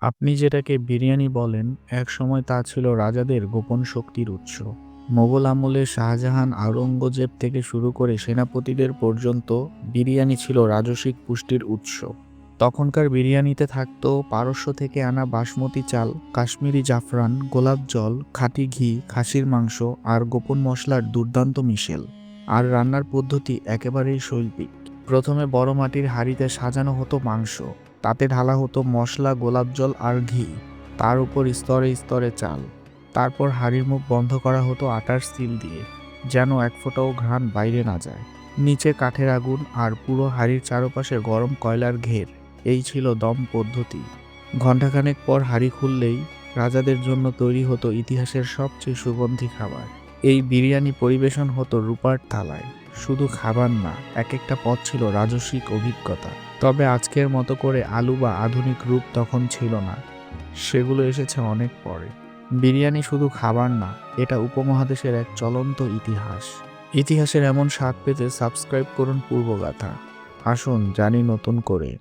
আপনি যেটাকে বিরিয়ানি বলেন, একসময় তা ছিল রাজাদের গোপন শক্তির উৎস। মোগল আমলে শাহজাহান আওরঙ্গজেব থেকে শুরু করে সেনাপতিদের পর্যন্ত বিরিয়ানি ছিল রাজসিক পুষ্টির উৎস। তখনকার বিরিয়ানিতে থাকতো পারস্য থেকে আনা বাসমতি চাল, কাশ্মীরি জাফরান, গোলাপ জল, খাঁটি ঘি, খাসির মাংস আর গোপন মশলার দুর্দান্ত মিশেল। আর রান্নার পদ্ধতি একেবারেই শৈল্পিক। প্রথমে বড় মাটির হাঁড়িতে সাজানো হতো মাংস। তাতে ঢালা হতো মশলা, গোলাপ জল আর ঘি। তার উপর স্তরে স্তরে চাল। তারপর হাঁড়ির মুখ বন্ধ করা হতো আটার সিল দিয়ে, যেন এক ফোঁটাও ঘ্রাণ বাইরে না যায়। নিচে কাঠের আগুন আর পুরো হাঁড়ির চারপাশে গরম কয়লার ঘের, এই ছিল দম পদ্ধতি। ঘণ্টাখানেক পর হাঁড়ি খুললেই রাজাদের জন্য তৈরি হতো ইতিহাসের সবচেয়ে সুগন্ধি খাবার। এই বিরিয়ানি পরিবেশন হতো রূপার থালায়। শুধু খাবার না এক একটা পথ ছিল রাজস্বিক অভিজ্ঞতা। তবে আজকের মতো করে আলু বা আধুনিক রূপ তখন ছিল না। সেগুলো এসেছে অনেক পরে। বিরিয়ানি শুধু খাবার না, এটা উপমহাদেশের এক চলন্ত ইতিহাস। ইতিহাসের এমন স্বাদ পেতে সাবস্ক্রাইব করুন পূর্বগাথা। আসুন জানি নতুন করে।